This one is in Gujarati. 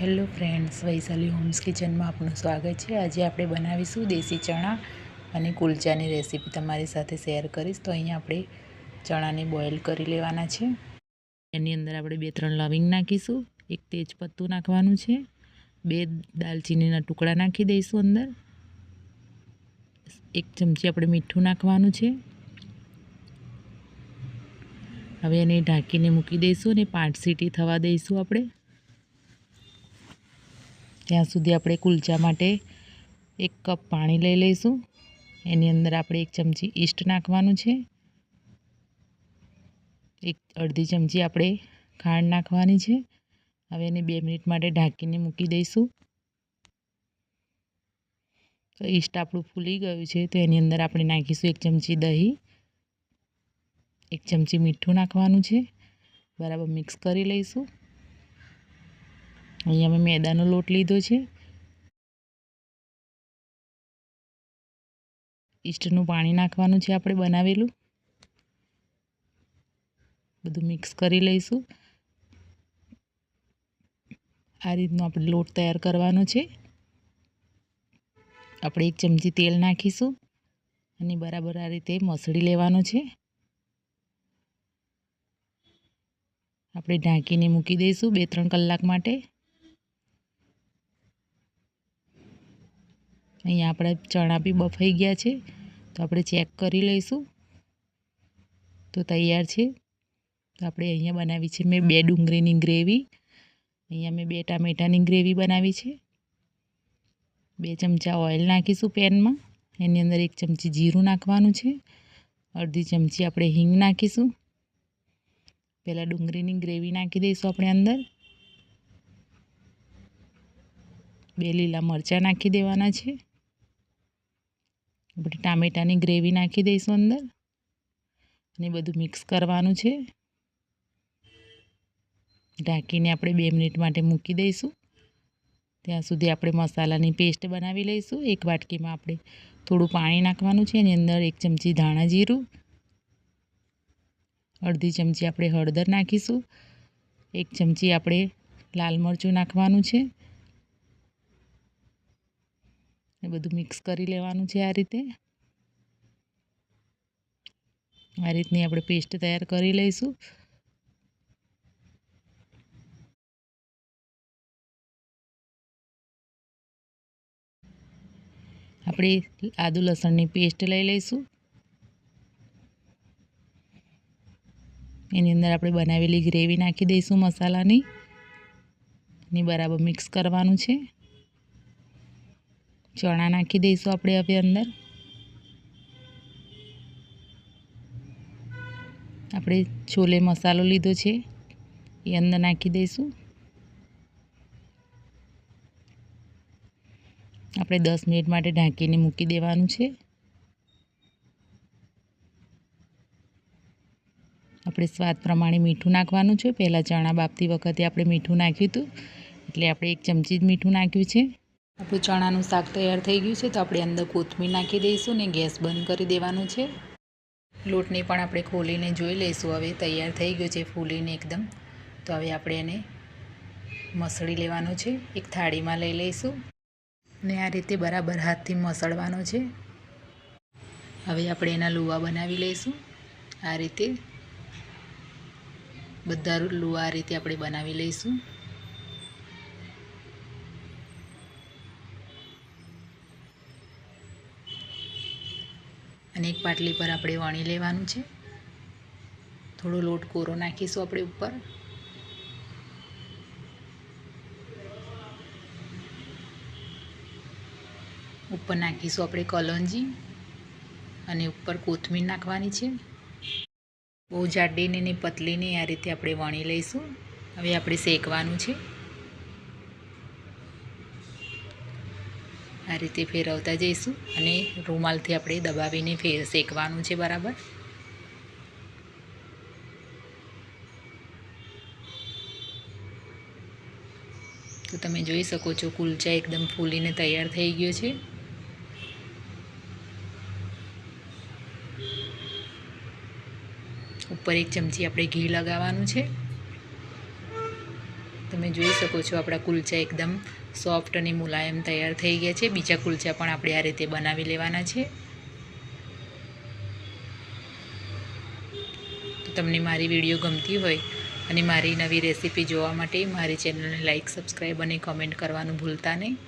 હેલો ફ્રેન્ડ્સ, વૈશાલી હોમ્સ કિચનમાં આપનું સ્વાગત છે. આજે આપણે બનાવીશું દેશી ચણા અને કુલચાની રેસીપી તમારી સાથે શેર કરીશ. તો અહીંયા આપણે ચણાને બોઇલ કરી લેવાના છે. એની અંદર આપણે બે ત્રણ લવિંગ નાખીશું, એક તેજપત્તું નાખવાનું છે, બે દાલચીનીના ટુકડા નાખી દઈશું અંદર, એક ચમચી આપણે મીઠું નાખવાનું છે. હવે એને ઢાંકીને મૂકી દઈશું અને પાંચ સીટી થવા દઈશું આપણે. ત્યાં સુધી આપણે કુલચા માટે એક કપ પાણી લઈ લઈશું. એની અંદર આપણે એક ચમચી ઈસ્ટ નાખવાનું છે. એક અડધી ચમચી આપણે ખાંડ નાખવાની છે. હવે એને બે મિનિટ માટે ઢાંકીને મૂકી દઈશું. તો ઈસ્ટ આપણું ફૂલી ગયું છે તો એની અંદર આપણે નાખીશું એક ચમચી દહીં, એક ચમચી મીઠું નાખવાનું છે. બરાબર મિક્સ કરી લઈશું. અહીંયા મેં મેદાનો લોટ લીધો છે. ઈસ્ટનું પાણી નાખવાનું છે આપણે બનાવેલું. બધું મિક્સ કરી લઈશું. આ રીતનો આપણે લોટ તૈયાર કરવાનો છે. આપણે એક ચમચી તેલ નાખીશું અને બરાબર આ રીતે મસળી લેવાનો છે. આપણે ઢાંકીને મૂકી દઈશું બે ત્રણ કલાક માટે. અહીંયા આપણા ચણા બી બફાઈ ગયા છે. તો આપણે ચેક કરી લઈશું. તો તૈયાર છે. તો આપણે અહીંયા બનાવી છે મેં બે ડુંગળીની ગ્રેવી. અહીંયા મેં બે ટામેટાની ગ્રેવી બનાવી છે. બે ચમચા ઓઇલ નાખીશું પેનમાં. એની અંદર એક ચમચી જીરું નાખવાનું છે. અડધી ચમચી આપણે હિંગ નાખીશું. પહેલાં ડુંગળીની ગ્રેવી નાખી દઈશું આપણે અંદર. બે લીલા મરચાં નાખી દેવાના છે. આપણે ટામેટાની ગ્રેવી નાખી દઈશું અંદર. અને બધું મિક્સ કરવાનું છે. ઢાંકીને આપણે બે મિનિટ માટે મૂકી દઈશું. ત્યાં સુધી આપણે મસાલાની પેસ્ટ બનાવી લઈશું. એક વાટકીમાં આપણે થોડું પાણી નાખવાનું છે. એની અંદર એક ચમચી ધાણા જીરું, અડધી ચમચી આપણે હળદર નાખીશું, એક ચમચી આપણે લાલ મરચું નાખવાનું છે. એ બધું મિક્સ કરી લેવાનું છે આ રીતે. આ રીતની આપણે પેસ્ટ તૈયાર કરી લઈશું. આપણે આદુ લસણની પેસ્ટ લઈ લઈશું. એની અંદર આપણે બનાવેલી ગ્રેવી નાખી દઈશું મસાલાની. ની બરાબર મિક્સ કરવાનું છે. ચણા નાખી દઈશું આપણે હવે અંદર. આપણે છોલે મસાલો લીધો છે, એ અંદર નાખી દઈશું. આપણે દસ મિનિટ માટે ઢાંકીને મૂકી દેવાનું છે. આપણે સ્વાદ પ્રમાણે મીઠું નાખવાનું છે. પહેલાં ચણા બાફતી વખતે આપણે મીઠું નાખ્યું હતું, એટલે આપણે એક ચમચી જ મીઠું નાખ્યું છે. આપણું ચણાનું શાક તૈયાર થઈ ગયું છે તો આપણે અંદર કોથમીર નાખી દઈશું ને ગેસ બંધ કરી દેવાનું છે. લોટને પણ આપણે ખોલીને જોઈ લઈશું. હવે તૈયાર થઈ ગયો છે ફૂલીને એકદમ. તો હવે આપણે એને મસળી લેવાનું છે. એક થાળીમાં લઈ લઈશું. ને આ રીતે બરાબર હાથથી મસળવાનો છે. હવે આપણે એના લુવા બનાવી લઈશું. આ રીતે. બધા લુવા આ રીતે આપણે બનાવી લઈશું. અને એક પાટલી પર આપણે વણી લેવાનું છે. થોડો લોટ કોરો નાખીશું આપણે ઉપર. ઉપર નાખીશું આપણે કલોંજી અને ઉપર કોથમીર નાખવાની છે. બહુ જાડીને ને પતલીને આ રીતે આપણે વણી લઈશું. હવે આપણે શેકવાનું છે. આ રીતે ફેરવતા જઈશું અને રૂમાલથી આપણે દબાવીને ફેર શેકવાનું છે બરાબર. તો તમે જોઈ શકો છો કુલચા એકદમ ફૂલીને તૈયાર થઈ ગયો છે. ઉપર એક ચમચી આપણે ઘી લગાવવાનું છે. તમે જોઈ શકો છો આપણા કુલચા એકદમ સોફ્ટ અને મુલાયમ તૈયાર થઈ ગયા છે. બીજા કુલચા પણ આપણે આ રીતે બનાવી લેવાના છે. તો તમને મારી વીડિયો ગમતી હોય અને મારી નવી રેસીપી જોવા માટે મારી ચેનલને લાઇક સબસ્ક્રાઈબ અને કમેન્ટ કરવાનું ભૂલતા નહીં.